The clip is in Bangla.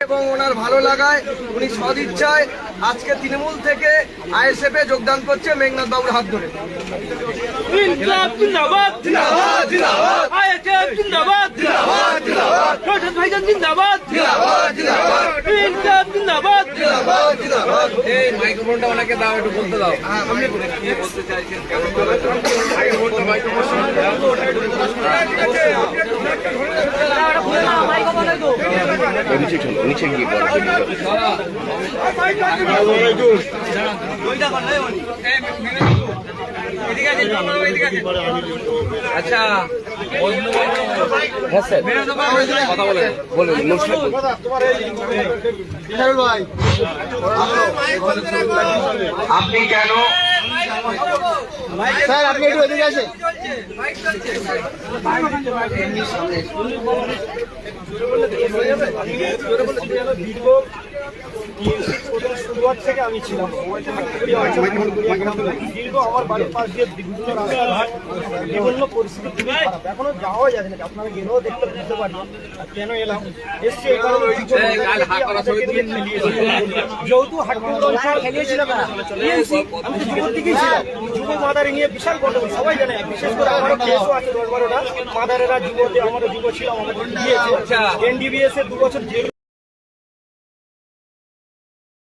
এবং ওনার ভালো লাগায় উনি সদিচ্ছায় আজকে তৃণমূল থেকে আইএসএফ এ যোগদান করছে মেঘনাথ বাবুর হাত ধরে। এই মাইক্রোফোনটা ওনাকে দাও একটু বলতে দাও। নিচে চলো নিচে গিয়ে বলো আচ্ছা হ্যাঁ স্যার। কথা বলেন বলেন আপনি কেন? স্যার আপনি একটু এদিকে আসেন। बीट को শুরুয়াত থেকে আমি ছিলাম দীর্ঘ আমার বাড়ির পাশ দিয়ে বিভিন্ন রাস্তাঘাট বিভিন্ন পরিস্থিতি খুবই খারাপ এখনও যাওয়া যাবে না আপনারা গেলেও দেখতে বুঝতে পারবেন কেন এলাম এসছি এই কারণে কিছু এই কাল হাত করা ছবি তুলে যেহেতু খেলিয়েছিলাম আমি যুবর দিকেই ছিলাম যুব মাদারে নিয়ে বিশাল গন্ডগোল সবাই জানে বিশেষ করে আমারও কেসও আছে দশ বারোটা। মাদারেরা যুবতে আমাদের যুব ছিল আমাদের এনডিবিএস এর দু বছর জেল